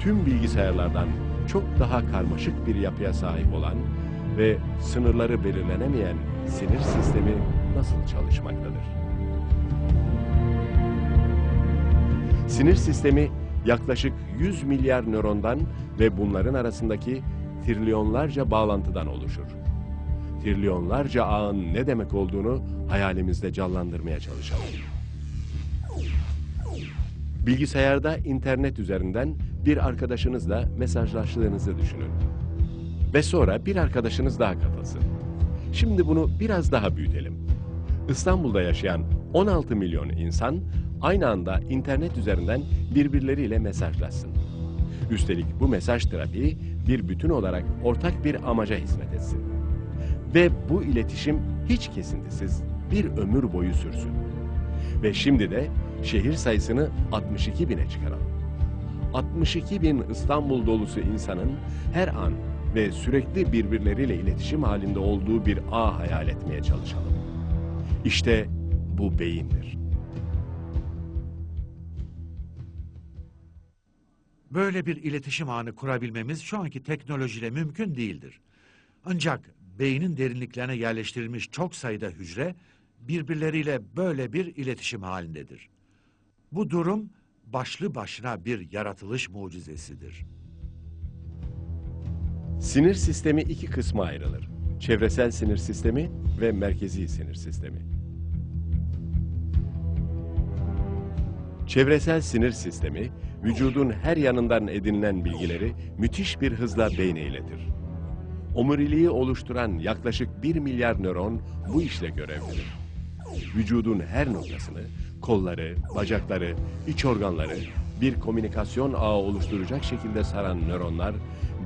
tüm bilgisayarlardan çok daha karmaşık bir yapıya sahip olan ve sınırları belirlenemeyen sinir sistemi nasıl çalışmaktadır? Sinir sistemi yaklaşık 100 milyar nörondan ve bunların arasındaki trilyonlarca bağlantıdan oluşur. Trilyonlarca ağın ne demek olduğunu hayalimizde canlandırmaya çalışalım. Bilgisayarda internet üzerinden bir arkadaşınızla mesajlaştığınızı düşünün. Ve sonra bir arkadaşınız daha katılsın. Şimdi bunu biraz daha büyütelim. İstanbul'da yaşayan 16 milyon insan aynı anda internet üzerinden birbirleriyle mesajlaşsın. Üstelik bu mesaj trafiği bir bütün olarak ortak bir amaca hizmet etsin. Ve bu iletişim hiç kesintisiz bir ömür boyu sürsün. Ve şimdi de şehir sayısını 62 bine çıkaralım. 62 bin İstanbul dolusu insanın her an ve sürekli birbirleriyle iletişim halinde olduğu bir ağ hayal etmeye çalışalım. İşte bu beyindir. Böyle bir iletişim ağını kurabilmemiz şu anki teknolojiyle mümkün değildir. Ancak beynin derinliklerine yerleştirilmiş çok sayıda hücre birbirleriyle böyle bir iletişim halindedir. Bu durum başlı başına bir yaratılış mucizesidir. Sinir sistemi iki kısma ayrılır. Çevresel sinir sistemi ve merkezi sinir sistemi. Çevresel sinir sistemi, vücudun her yanından edinilen bilgileri müthiş bir hızla beyne iletir. Omuriliği oluşturan yaklaşık 1 milyar nöron bu işle görevlidir. Vücudun her noktasını, kolları, bacakları, iç organları bir komünikasyon ağı oluşturacak şekilde saran nöronlar,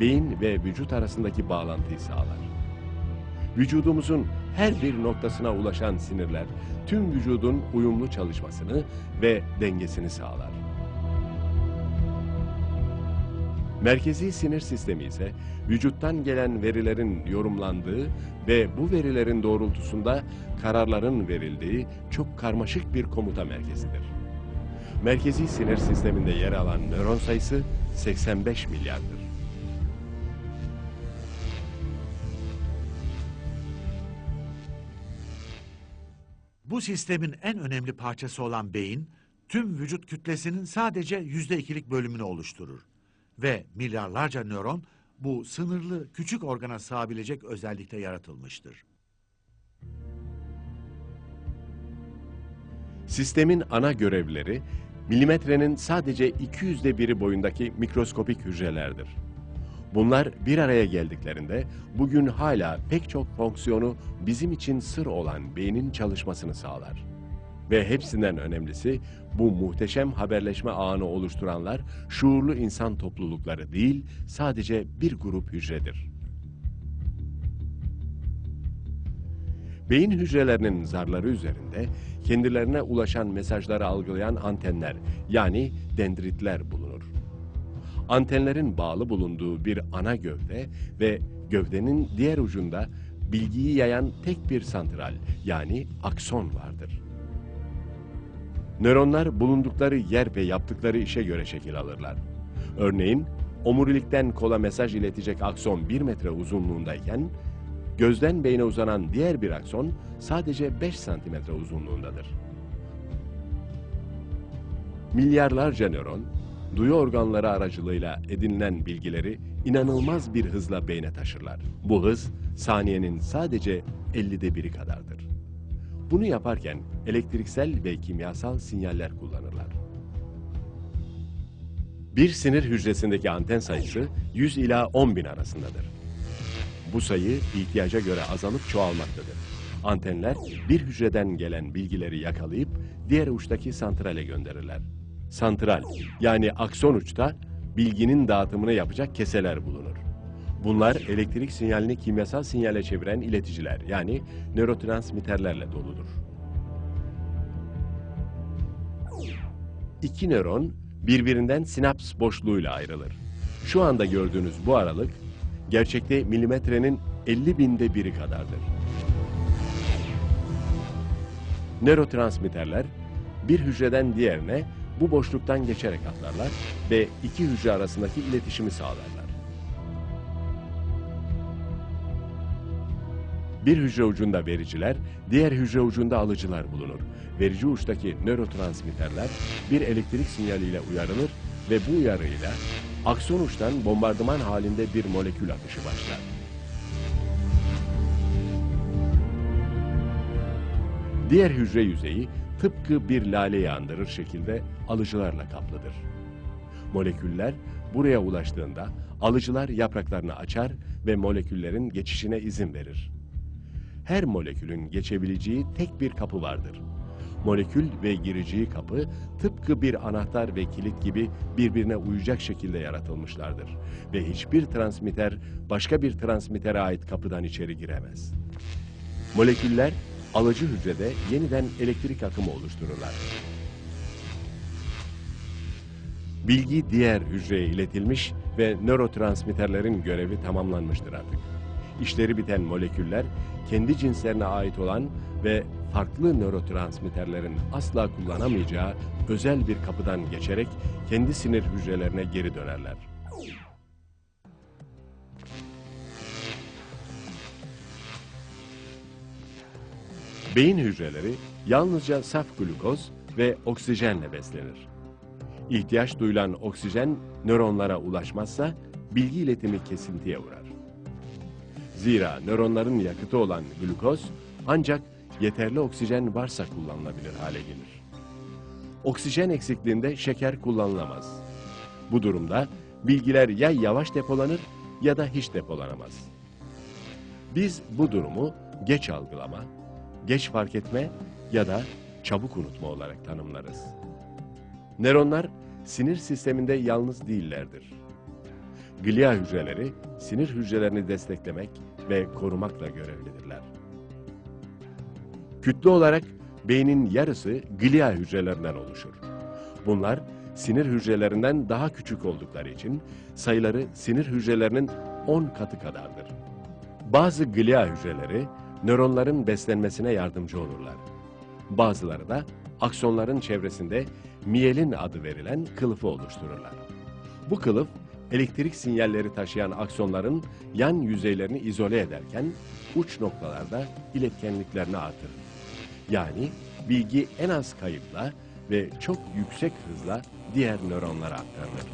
beyin ve vücut arasındaki bağlantıyı sağlar. Vücudumuzun her bir noktasına ulaşan sinirler tüm vücudun uyumlu çalışmasını ve dengesini sağlar. Merkezi sinir sistemi ise vücuttan gelen verilerin yorumlandığı ve bu verilerin doğrultusunda kararların verildiği çok karmaşık bir komuta merkezidir. Merkezi sinir sisteminde yer alan nöron sayısı 85 milyardır. Bu sistemin en önemli parçası olan beyin, tüm vücut kütlesinin sadece yüzde ikilik bölümünü oluşturur. Ve milyarlarca nöron bu sınırlı küçük organa sığabilecek özellikte yaratılmıştır. Sistemin ana görevleri milimetrenin sadece 200'de biri boyundaki mikroskopik hücrelerdir. Bunlar bir araya geldiklerinde bugün hala pek çok fonksiyonu bizim için sır olan beynin çalışmasını sağlar. Ve hepsinden önemlisi bu muhteşem haberleşme ağını oluşturanlar şuurlu insan toplulukları değil sadece bir grup hücredir. Beyin hücrelerinin zarları üzerinde kendilerine ulaşan mesajları algılayan antenler yani dendritler bulunur. Antenlerin bağlı bulunduğu bir ana gövde ve gövdenin diğer ucunda bilgiyi yayan tek bir santral yani akson vardır. Nöronlar bulundukları yer ve yaptıkları işe göre şekil alırlar. Örneğin omurilikten kola mesaj iletecek akson 1 metre uzunluğundayken gözden beyne uzanan diğer bir akson sadece 5 santimetre uzunluğundadır. Milyarlarca nöron, duyu organları aracılığıyla edinilen bilgileri inanılmaz bir hızla beyne taşırlar. Bu hız saniyenin sadece 50'de biri kadardır. Bunu yaparken elektriksel ve kimyasal sinyaller kullanırlar. Bir sinir hücresindeki anten sayısı 100 ila 10 bin arasındadır. Bu sayı ihtiyaca göre azalıp çoğalmaktadır. Antenler bir hücreden gelen bilgileri yakalayıp diğer uçtaki santrale gönderirler. Santral yani akson uçta bilginin dağıtımını yapacak keseler bulunur. Bunlar elektrik sinyalini kimyasal sinyale çeviren ileticiler yani nörotransmitterlerle doludur. İki nöron birbirinden sinaps boşluğuyla ayrılır. Şu anda gördüğünüz bu aralık gerçekte milimetrenin 50 binde biri kadardır. Nörotransmitterler bir hücreden diğerine bu boşluktan geçerek atlarlar ve iki hücre arasındaki iletişimi sağlarlar. Bir hücre ucunda vericiler, diğer hücre ucunda alıcılar bulunur. Verici uçtaki nörotransmitterler bir elektrik sinyaliyle uyarılır ve bu uyarıyla akson uçtan bombardıman halinde bir molekül akışı başlar. Diğer hücre yüzeyi tıpkı bir laleyi andırır şekilde alıcılarla kaplıdır. Moleküller buraya ulaştığında alıcılar yapraklarını açar ve moleküllerin geçişine izin verir. Her molekülün geçebileceği tek bir kapı vardır. Molekül ve gireceği kapı tıpkı bir anahtar ve kilit gibi birbirine uyacak şekilde yaratılmışlardır ve hiçbir transmitter başka bir transmittere ait kapıdan içeri giremez. Moleküller alıcı hücrede yeniden elektrik akımı oluştururlar. Bilgi diğer hücreye iletilmiş ve nörotransmitterlerin görevi tamamlanmıştır artık. İşleri biten moleküller kendi cinslerine ait olan ve farklı nörotransmitterlerin asla kullanamayacağı özel bir kapıdan geçerek kendi sinir hücrelerine geri dönerler. Beyin hücreleri yalnızca saf glukoz ve oksijenle beslenir. İhtiyaç duyulan oksijen nöronlara ulaşmazsa bilgi iletimi kesintiye uğrar. Zira nöronların yakıtı olan glukoz ancak yeterli oksijen varsa kullanılabilir hale gelir. Oksijen eksikliğinde şeker kullanılamaz. Bu durumda bilgiler ya yavaş depolanır ya da hiç depolanamaz. Biz bu durumu geç algılama, geç fark etme ya da çabuk unutma olarak tanımlarız. Nöronlar sinir sisteminde yalnız değillerdir. Glia hücreleri sinir hücrelerini desteklemek ve korumakla görevlidirler. Kütle olarak beynin yarısı glia hücrelerinden oluşur. Bunlar sinir hücrelerinden daha küçük oldukları için sayıları sinir hücrelerinin 10 katı kadardır. Bazı glia hücreleri nöronların beslenmesine yardımcı olurlar. Bazıları da aksonların çevresinde miyelin adı verilen kılıfı oluştururlar. Bu kılıf elektrik sinyalleri taşıyan aksonların yan yüzeylerini izole ederken uç noktalarda iletkenliklerini artırır. Yani bilgi en az kayıpla ve çok yüksek hızla diğer nöronlara aktarılır.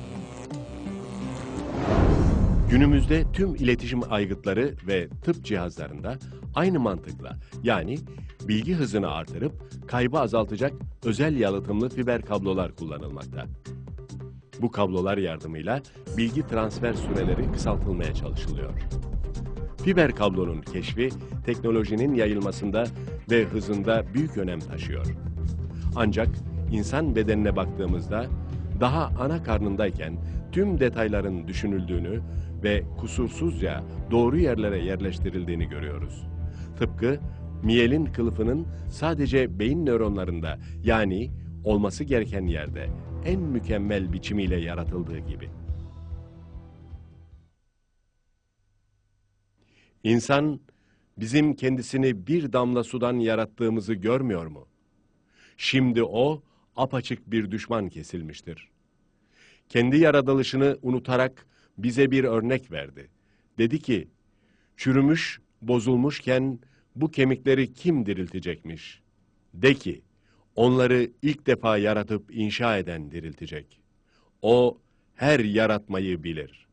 Günümüzde tüm iletişim aygıtları ve tıp cihazlarında aynı mantıkla yani bilgi hızını artırıp kaybı azaltacak özel yalıtımlı fiber kablolar kullanılmakta. Bu kablolar yardımıyla bilgi transfer süreleri kısaltılmaya çalışılıyor. Fiber kablonun keşfi teknolojinin yayılmasında ve hızında büyük önem taşıyor. Ancak insan bedenine baktığımızda daha ana karnındayken tüm detayların düşünüldüğünü ve kusursuzca doğru yerlere yerleştirildiğini görüyoruz. Tıpkı miyelin kılıfının sadece beyin nöronlarında yani olması gereken yerde en mükemmel biçimiyle yaratıldığı gibi. İnsan bizim kendisini bir damla sudan yarattığımızı görmüyor mu? Şimdi o apaçık bir düşman kesilmiştir. Kendi yaratılışını unutarak bize bir örnek verdi. Dedi ki, çürümüş, bozulmuşken bu kemikleri kim diriltecekmiş? De ki, onları ilk defa yaratıp inşa eden diriltecek. O her yaratmayı bilir.''